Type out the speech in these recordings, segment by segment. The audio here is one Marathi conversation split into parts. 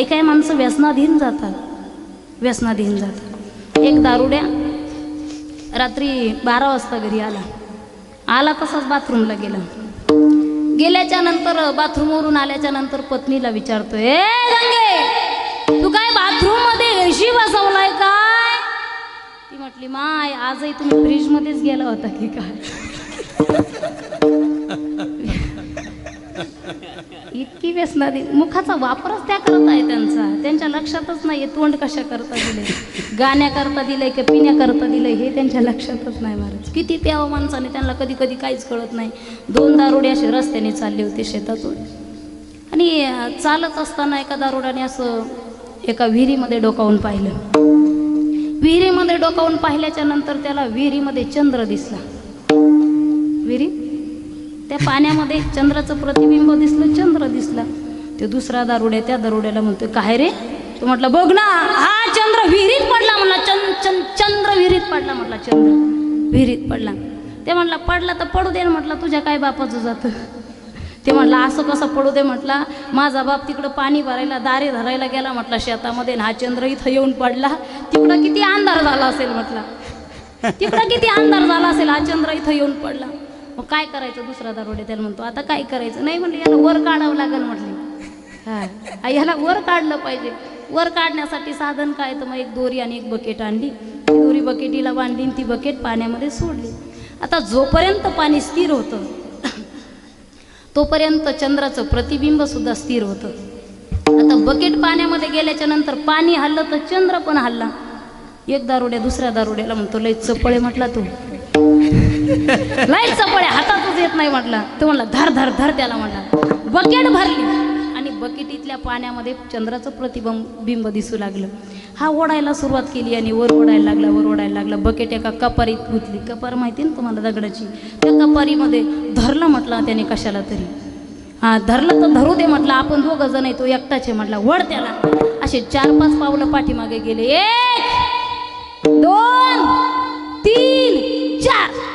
काही काही माणसं व्यसनाधीन जातात. व्यसनाधीन जातात. एक दारुड्या रात्री बारा वाजता घरी आला. आला तसाच बाथरूमला गेला. गेल्याच्यानंतर बाथरूमवरून आल्याच्यानंतर पत्नीला विचारतोय ए गंगे तू काय बाथरूममध्ये एशी बसवलाय काय? ती म्हटली माय आजही तुम्ही फ्रीज मध्येच गेला होता की काय? इतकी व्यसनादी मुखाचा वापरच त्या करत आहे त्यांचा. त्यांच्या लक्षातच नाही तोंड कशा करता दिले. गाण्याकरता दिलंय की पिण्याकरता दिलंय हे त्यांच्या लक्षातच नाही महाराज. किती प्यावं माणसाने त्यांना कधी कधी काहीच कळत नाही. दोन दारुडे असे रस्त्याने चालले होते शेतातून. आणि चालत असताना एका दारुड्याने असं एका विहिरीमध्ये डोकावून पाहिलं. विहिरीमध्ये डोकावून पाहिल्याच्या नंतर त्याला विहिरीमध्ये चंद्र दिसला. विहिरी? त्या पाण्यामध्ये चंद्राचं प्रतिबिंब दिसलं चंद्र दिसला. ते दुसरा दारुड्या त्या दारुड्याला म्हणतो काय रे? तो म्हटलं बघ ना हा चंद्र विहिरीत पडला म्हणला चंद चंद चंद्र विहिरीत पडला म्हटला चंद्र विहिरीत पडला. ते म्हटला पडला तर पडू दे म्हटलं तुझ्या काय बापाचं जातं? ते म्हटलं असं कसं पडू दे म्हटला माझा बाप तिकडं पाणी भरायला दारे धरायला गेला म्हटला शेतामध्ये हा चंद्र इथं येऊन पडला तिकडं किती अंधार झाला असेल म्हटला. तिकडं किती अंधार झाला असेल हा चंद्र इथं येऊन पडला. मग काय करायचं दुसरा दारोडे? त्याला म्हणतो आता काय करायचं? नाही म्हणलं याला वर काढावं लागेल म्हटले. हा. याला वर काढलं पाहिजे. वर काढण्यासाठी साधन काय? तर मग एक दोरी आणि एक बकेट आणली. दोरी बकेटीला बांधली ती बकेट पाण्यामध्ये सोडली. आता जोपर्यंत पाणी स्थिर होतं तोपर्यंत चंद्राचं प्रतिबिंब सुद्धा स्थिर होतं. आता बकेट पाण्यामध्ये गेल्याच्यानंतर पाणी हल्लं तर चंद्र पण हल्ला. एक दारुड्या दुसऱ्या दारुड्याला म्हणतो लय चपळे म्हटला तू. लाइट चपळ्या हातातच येत नाही म्हटला. तो म्हटलं धर धर धर त्याला म्हटला. बकेट भरली. आणि बकेटीतल्या पाण्यामध्ये चंद्राचं प्रतिबिंब बिंब दिसू लागलं. हा ओढायला सुरुवात केली आणि वर ओढायला लागला वर ओढायला लागला. बकेट एका कपारीत गुंतली. कपार माहिती ना तुम्हाला दगडाची? त्या कपारीमध्ये धरलं म्हटलं त्याने कशाला तरी. हा धरलं तर धरू दे म्हटलं. आपण दोघं जण आहे तो एकटाच आहे म्हटला. वड त्याला. असे चार पाच पावलं पाठीमागे गेले. एक दोन तीन चार.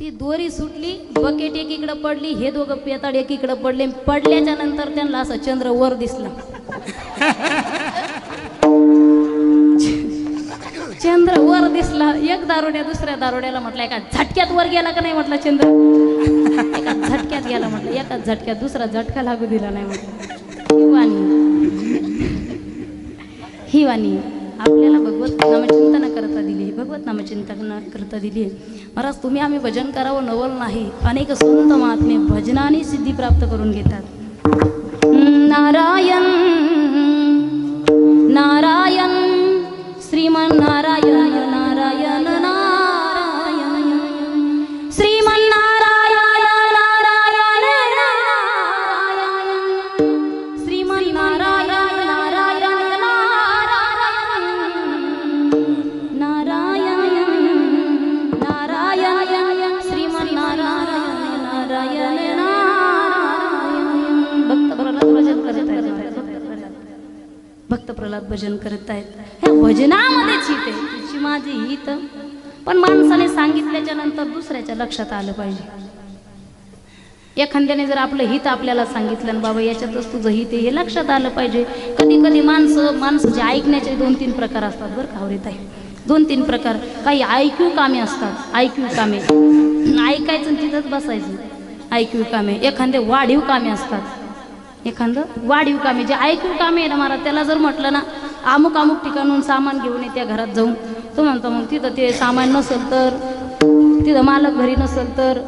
ती दोरी सुटली बकेट एकीकडं पडली हे दोघं पेताड एकीकडं पडले पडल्याच्या नंतर त्यांना असं चंद्र वर दिसला. चंद्र वर दिसला एक दारोड्या दुसऱ्या दारोड्याला म्हटलं एका झटक्यात वर गेला का नाही म्हटलं चंद्र? एका झटक्यात गेला म्हटलं एका झटक्यात दुसरा झटका लागू दिला नाही म्हटलं. ही वाणी. ही वाणी. आपल्याला भगवत नामचिंतन करता दिली भगवत नामचिंतन करता दिली महाराज तुम्ही आम्ही भजन करावं नवल नाही. अनेक संत महात्मे भजनाने सिद्धी प्राप्त करून घेतात. नारायण नारायण श्रीमन नारायण नारायण. प्रल्हाद भजन करत आहेत. ह्या भजनामध्येच हित आहे. तुझी माझी हित. पण माणसाने सांगितल्याच्या नंतर दुसऱ्याच्या लक्षात आलं पाहिजे. एखाद्याने जर आपलं हित आपल्याला सांगितलं ना बाबा याच्यातच तुझं हित आहे हे लक्षात आलं पाहिजे. कधी कधी माणसं माणसाचे ऐकण्याचे दोन तीन प्रकार असतात बरं का आवडीत आहे. दोन तीन प्रकार. काही ऐक्यू कामे असतात. ऐक्यू कामे. ऐकायचं तिथंच बसायचं. ऐक्यू कामे. एखादे वाढीव कामे असतात. एखादं वाढीव कामे. जे ऐकू कामे आहे ना महाराज त्याला जर म्हटलं ना अमुक अमुक ठिकाणून सामान घेऊन येत्या घरात जाऊन तो म्हणतो मग तिथं ते सामान नसेल तर तिथं मालक घरी नसेल तर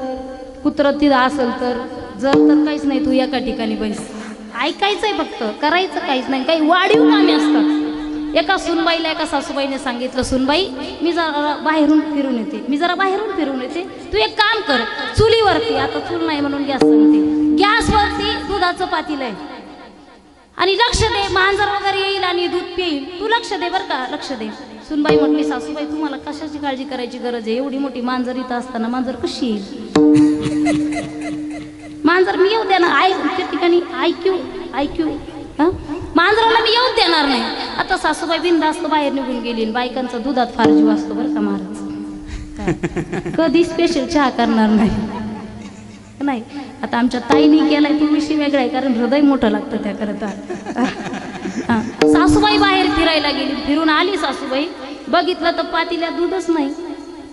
कुत्रं तिथं असेल तर जर तर काहीच नाही तू एका ठिकाणी बैस. ऐकायचंय फक्त करायचं काहीच नाही. काही वाढीव कामे असतात. एका सुनबाईला एका सासूबाईने सांगितलं सुनबाई मी जरा बाहेरून फिरून येते. मी जरा बाहेरून फिरून येते. तू एक काम कर चुलीवरती आता चूल नाही म्हणून गॅस सांगते गॅसवरती दुधाचं पातील आहे. आणि लक्ष दे मांजर वगैरे येईल आणि दूध पिईल. तू लक्ष दे बरं का लक्ष दे. सुनबाई म्हटली सासूबाई तुम्हाला कशाची काळजी करायची गरज आहे? एवढी मोठी मांजर इथं असताना मांजर कशी येईल? मांजर मी येऊ द्या ना आय त्या ठिकाणी ऐक्यू ऐक्यू मांजराला मी येऊच देणार नाही. आता सासूबाई बिनधास्त बाहेर निघून गेली बायकांचा दुधात फार जीव असतो बरं का महाराज. कधी स्पेशल चहा करणार नाही. नाही. आता आमच्या ताईने केलाय तो विषय वेगळा आहे कारण हृदय मोठं लागतं त्याकरता सासूबाई बाहेर फिरायला गेली. फिरून आली सासूबाई. बघितलं तर पातील्यात दूधच नाही.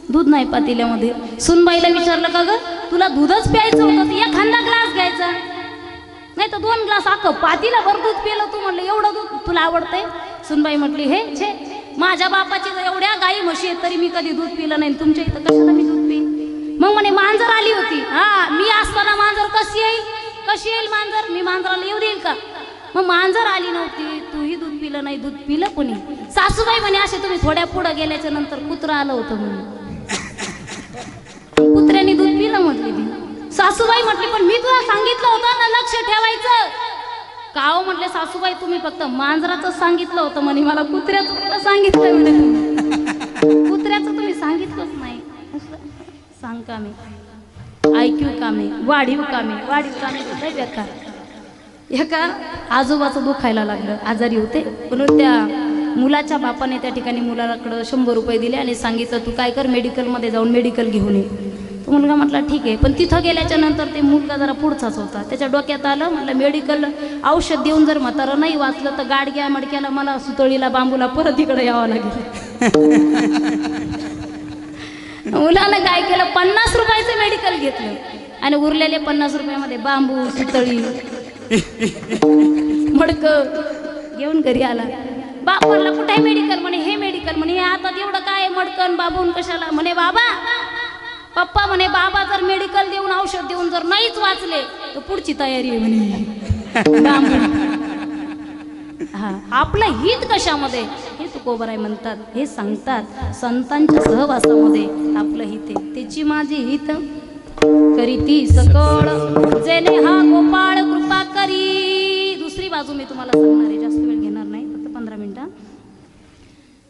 दूध नाही पातेल्यामध्ये. सुनबाईला विचारलं का ग? तुला दूधच प्यायचं होतं. तर एखादा ग्लास घ्यायचा. नाही तर दोन ग्लास अख्खं पातीला भर दूध पिलं तू म्हणलं एवढं दूध तुला आवडतंय? सुनबाई म्हटली हे छे माझ्या बापाची जर एवढ्या गाई म्हशी आहेत तरी मी कधी दूध पिलं नाही. तुमच्या इथं कशाला मी दूध पिईन? मग म्हणे मांजर आली होती. हा मी असताना मांजर कशी येईल? कशी येईल मांजर? मी मांजराला येऊ देईल का? मग मांजर आली नव्हती. तूही दूध पिलं नाही. दूध पिलं कोणी? सासूबाई म्हणे असे तुम्ही थोड्या पुढं गेल्याच्यानंतर कुत्रं आलं होतं म्हणे कुत्र्याने दूध पिलं म्हटली ती. सासूबाई म्हटली पण मी तुला सांगितलं होतं ना लक्ष ठेवायचं. काव हो म्हटले सासूबाई तुम्ही फक्त मांजराचं सांगितलं होतं म्हणे मला कुत्र्याचं सांगितलं म्हणे कुत्र्याचं तुम्ही सांगितलंच नाही. सांग सांग कामे ऐक्यू कामे वाढीव कामे वाढीव कामे लय बेकार. एका आजोबाचं दुखायला लागलं. आजारी होते. म्हणून त्या मुलाच्या बापाने त्या ठिकाणी मुलाकडं शंभर रुपये दिले आणि सांगितलं तू काय कर मेडिकलमध्ये जाऊन मेडिकल घेऊन ये. मुलगा म्हटला ठीक आहे. पण तिथं गेल्याच्यानंतर ते मुलगा जरा पुढचाच होता. त्याच्या डोक्यात आलं म्हटलं मेडिकल औषध देऊन जर म्हातारं नाही वाचलं तर गाडग्या मडक्याला मला सुतळीला बांबूला परत इकडे यावं लागेल. मुलानं काय केलं पन्नास रुपयाचं मेडिकल घेतलं. आणि उरलेले पन्नास रुपयामध्ये बांबू सुतळी मडक घेऊन घरी आला. बापाला कुठे मेडिकल? म्हणे हे मेडिकल. म्हणे हे आता एवढं काय मडकन बाबून कशाला? म्हणे बाबा पप्पा म्हणे बाबा जर मेडिकल देऊन औषध देऊन जर नाहीच वाचले तर पुढची तयारी आहे म्हणे. हा. आपलं हित कशामध्ये? हे तुकोबराय म्हणतात हे सांगतात. संतांच्या सहवासामध्ये आपलं हित आहे. त्याची माझी हित करीती सकळ. जेने हा गोपाळ कृपा करी. दुसरी बाजू मी तुम्हाला सांगणार आहे जास्त वेळ घेणार नाही फक्त पंधरा मिनिटं.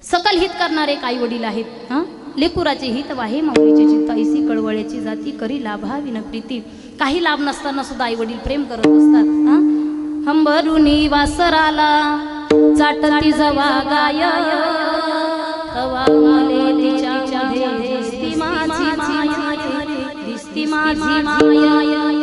सकल हित करणारे काही वडील आहेत हा. लेकुराचे हित वाहे माऊलीचे चित्त ऐसी कळवळ्याची जाती करी लाभाविन प्रीती. काही लाभ नसताना सुद्धा आई वडील प्रेम करत असतात हंबरुनी वासराला चाटती जवा गाय. दिसती माझी माया दिसती माझी माया.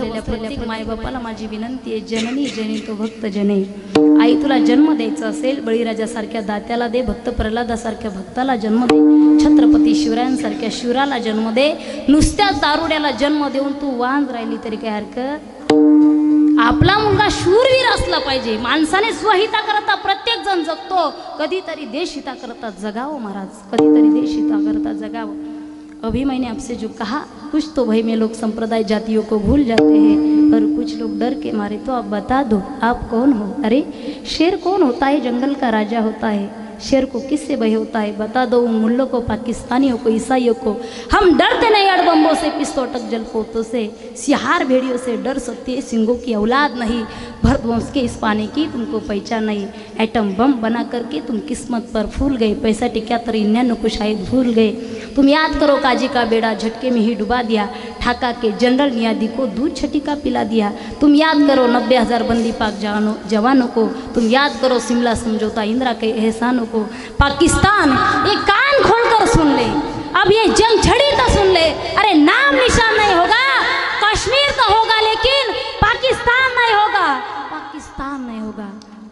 इथं बसलेल्या प्रत्येक मायबापाला माझी विनंती आहे जननी जनी तो भक्त जने आई तुला जन्म द्यायचा असेल बळीराजासारख्या दात्याला दे भक्त प्रल्हादासारख्या भक्ताला जन्म दे छत्रपती शिवरायांसारख्या शिवराला जन्म दे नुसत्याच दारुड्याला जन्म देऊन तू वांज राहिली तरी काय हरकत? आपला मुलगा शूरवीर असला पाहिजे. माणसाने स्वहिता करता प्रत्येक जण जगतो. कधीतरी देशहिता करता जगावं महाराज. कधीतरी देशहिता करता जगावं. अभी मैंने आपसे जो कहा, कुछ तो भाई में लोग संप्रदाय जातियों को भूल जाते हैं और कुछ लोग डर के मारे तो आप बता दो, आप कौन हो? अरे, शेर कौन होता है? जंगल का राजा होता है। शेर को किससे भय होता है? बता दो उन मुल्लों को, पाकिस्तानियों को, ईसाइयों को। हम डरते नहीं अड़बम्बों से पिस्तौटक जलपोतों से। सिहार भेड़ियों से डर सकती है, सिंगों की औलाद नहीं, भरतवंश के इस पाने की तुमको पहचान नहीं। एटम बम बना करके तुम किस्मत पर फूल गए, पैसा टिका तर इन्यानों को शायद भूल गए। तुम याद करो काजी का बेड़ा झटके में ही डुबा दिया, ठाका के जनरल नियादी को दूध छटिका पिला दिया। तुम याद करो नब्बे हज़ार बंदी पाक जवानों जवानों को। तुम याद करो शिमला समझौता इंदिरा के एहसानों को। पाकिस्तान, ये कान खोलकर सुन ले। अब ये जंग छड़ी तो सुन ले। अरे नाम निशान नहीं होगा। कश्मीर तो होगा, लेकिन पाकिस्तान नहीं होगा। पाकिस्तान नहीं होगा।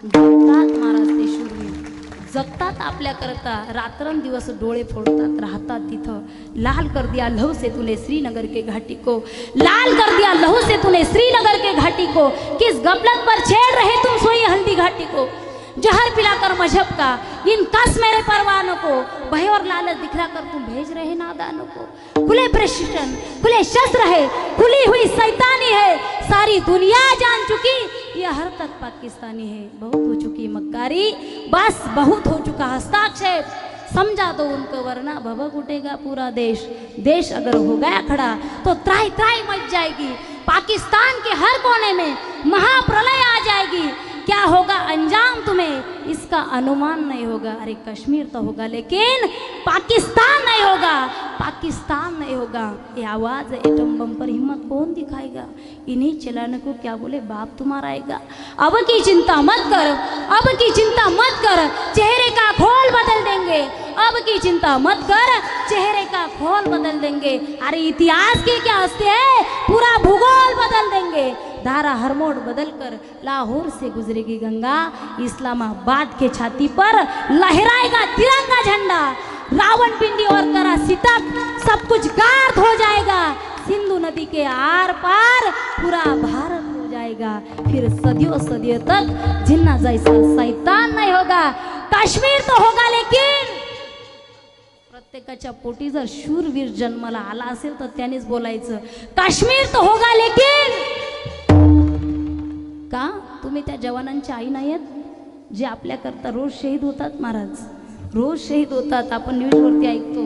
जगतात महाराज ते शूरवीर. जगतात आपल्याकरता रात्रंदिवस डोळे फोडतात राहतात तिथं. लाल कर दिया लहू से तूने श्रीनगर के घाटी को लाल कर दिया लहू से तूने श्रीनगर के घाटी को किस गफलत पर छेड़ रहे तुम सोई हल्दी घाटी को जहर पिलाकर मजहब का इन कस मेरे परवानों को? भय और लालच दिखलाकर तुम भेज रहे नादानों को। खुले प्रशिक्षण खुले शस्त्र है खुली हुई सैतानी है। सारी दुनिया जान चुकी ये हर तक पाकिस्तानी है। बहुत हो चुकी मक्कारी। बस बहुत हो चुका हस्ताक्षेप समझा दो उनको, वरना भभक उठेगा पूरा देश। देश अगर हो गया खड़ा तो त्राई त्राई मच जाएगी। पाकिस्तान के हर कोने में महाप्रलय आ जाएगी। क्या होगा? अंजाम तुम्हें। इसका अनुमान नहीं होगा। अरे, कश्मीर तो होगा, लेकिन पाकिस्तान नहीं होगा। पाकिस्तान नहीं होगा। ये आवाज़ एटम बम पर हिम्मत कौन दिखाएगा? इन्हीं चलाने को क्या बोले? बाप तुम्हारा आएगा। अब की चिंता मत कर। अब की चिंता मत कर। चेहरे का खोल बदल देंगे। अब की चिंता मत कर। चेहरे का खोल बदल देंगे। अरे, इतिहास के क्या हँसते हैं? पूरा भूगोल बदल देंगे। धारा हरमोड बदल कर लाहौर से गुजरेगी गंगा। इस्लामाबाद के छाती पर लहराएगा तिरंगा झंडा। रावण पिंडी और करा सितक सब कुछ गार्द हो जाएगा। सिंधु नदी के आर पार पूरा भारत हो जाएगा। फिर सदियों सदियों तक जिन्ना जैसा सैतान नहीं होगा कश्मीर तो होगा लेकिन प्रत्येकाच्या पोटी जर शूरवीर जन्माला आला असेल तर त्यानेच बोलायचं काश्मीर तर होगा लेकिन तुम्ही त्या जवानांची आई नाही आहेत जे आपल्याकरता रोज शहीद होतात महाराज. रोज शहीद होतात आपण न्यूजवरती ऐकतो.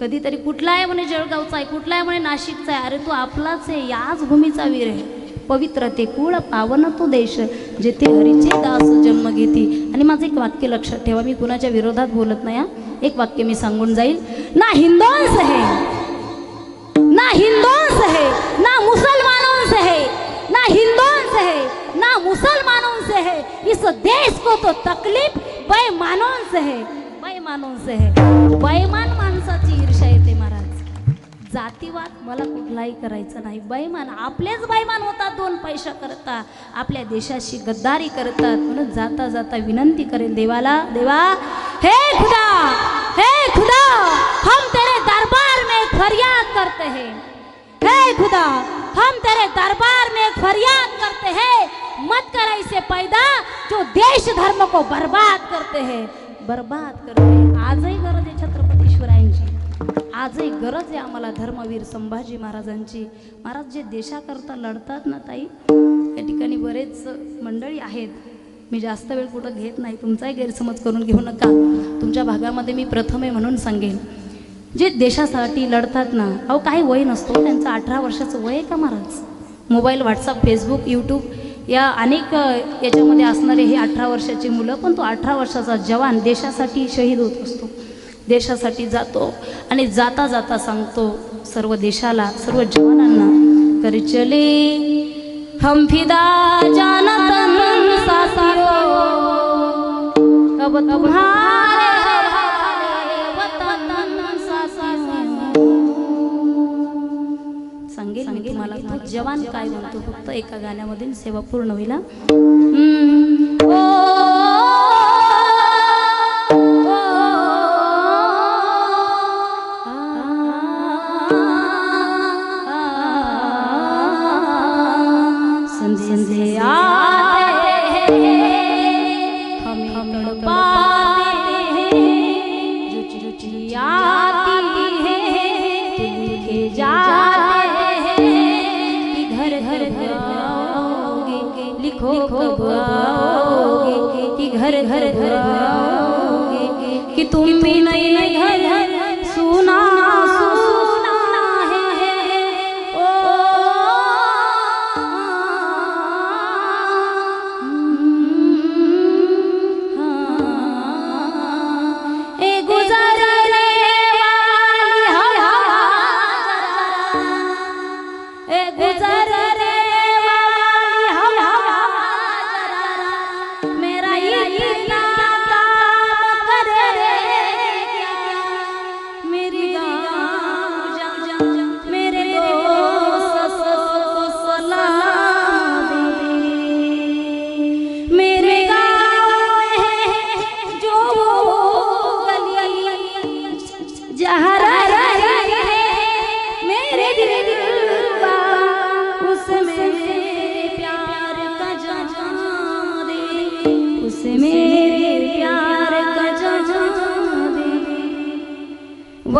कधीतरी कुठला आहे म्हणे जळगावचा आहे कुठला आहे म्हणे नाशिकचा आहे? अरे तू आपलाच आहे याच भूमीचा वीर आहे. पवित्र ते कुळ पावन तो देश जेथे हरीचे दास जन्म घेते आणि माझं एक वाक्य लक्षात ठेवा मी कुणाच्या विरोधात बोलत नाही हा. एक वाक्य मी सांगून जाईल. ना हिंदोस हे ना हिंदोस आहे ना मुसलमानों से है ना हिंदुओं से है ना मुसलमानों से है। इस देश को तो तकलीफ बेईमानों से है। बेईमानों से है। बेईमान माणसाची ईर्षा येते महाराज। जातीवाद मला कुठलाही करायचा नाही. बैमान आपलेच बैमान होतात दोन पैसा करता आपल्या देशाशी गद्दारी करतात. म्हणून जाता जाता विनंती करेल देवाला देवा हे खुदा हे खुदा हम तेरे दरबार में फरियाद करते हैं। हे खुदा हम तेरे दरबार में फरियाद करते हैं। मत कर ऐसे पैदा जो देश धर्म को बर्बाद करते हैं। बर्बाद करते हैं। आजही गरज आहे छत्रपती शिवरायांची। आजही गरज आहे आम्हाला धर्मवीर संभाजी महाराजांची. महाराज जे देशाकरता लढतात ना ताई या ठिकाणी बरेच मंडळी आहेत. मी जास्त वेळ कुठं घेत नाही. तुमचाही गैरसमज करून घेऊ नका. तुमच्या भागामध्ये मी प्रथम आहे म्हणून सांगेन. जे देशासाठी लढतात ना अहो काही वय नसतो. त्यांचं अठरा वर्षाचं वय आहे का महाराज? मोबाईल व्हॉट्सअप फेसबुक यूट्यूब या अनेक याच्यामध्ये असणारे हे अठरा वर्षाची मुलं पण तो अठरा वर्षाचा जवान देशासाठी शहीद होत असतो. देशासाठी जातो आणि जाता जाता सांगतो सर्व देशाला सर्व जवानांना कर चले हम फिदा जानतन साथियों अब तुम्हारे जवान काय म्हणतो फक्त एका गाण्यामधून सेवा पूर्ण होईल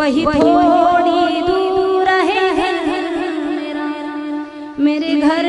वही थोड़ी दूर है मेरा। मेरे घर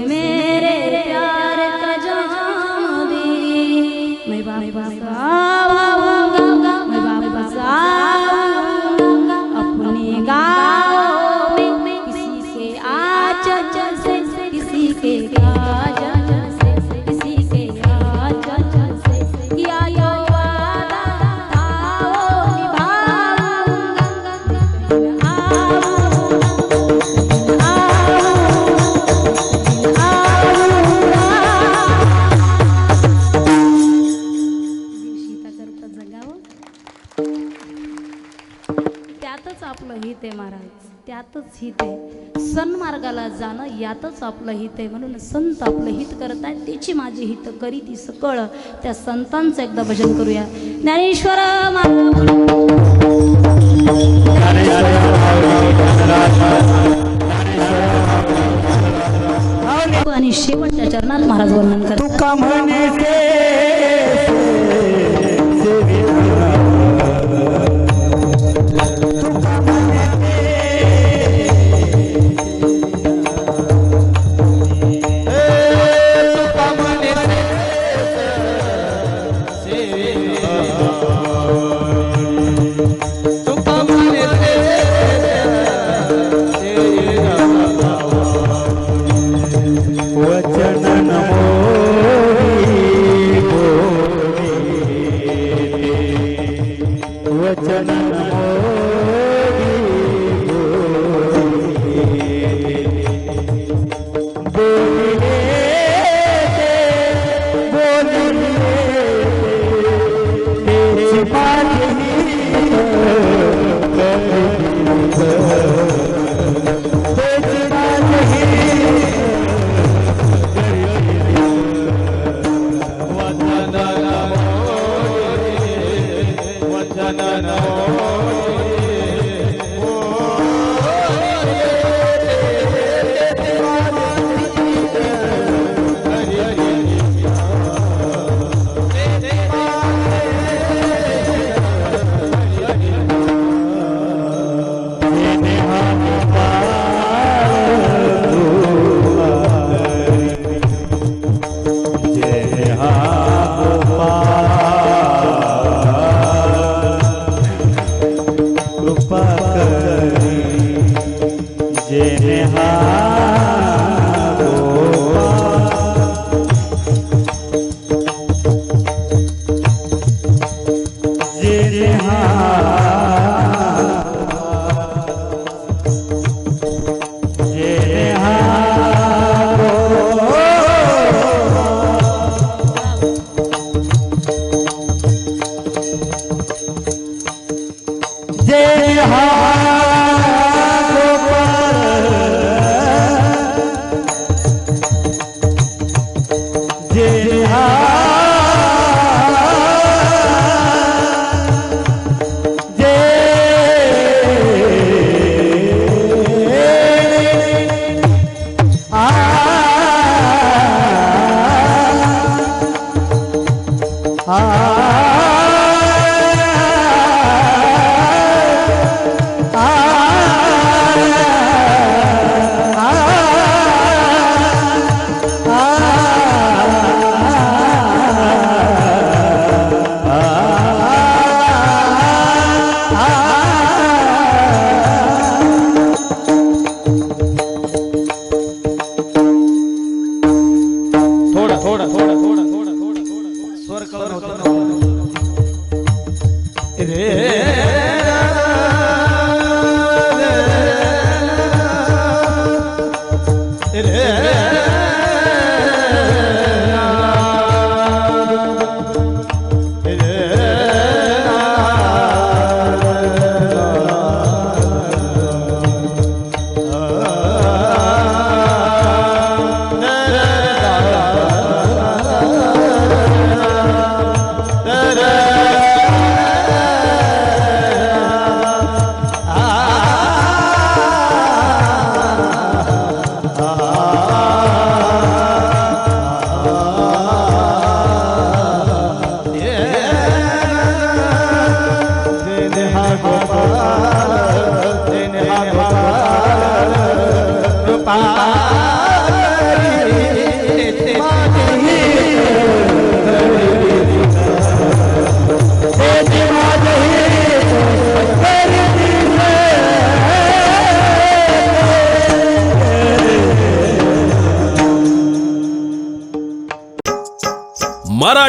मेरे प्यार का जहां दे मैं बाबा त्यातच आपलं हित आहे महाराज. त्यातच हित आहे. सन्मार्गाला जाणं यातच आपलं हित आहे. म्हणून संत आपलं हित करत आहेत. त्याची माझी हित करी ती सकळ. त्या संतांचं एकदा भजन करूया. ज्ञानेश्वर आणि शेवटच्या चरणात महाराज वर्णन करतात. जेने हा 诶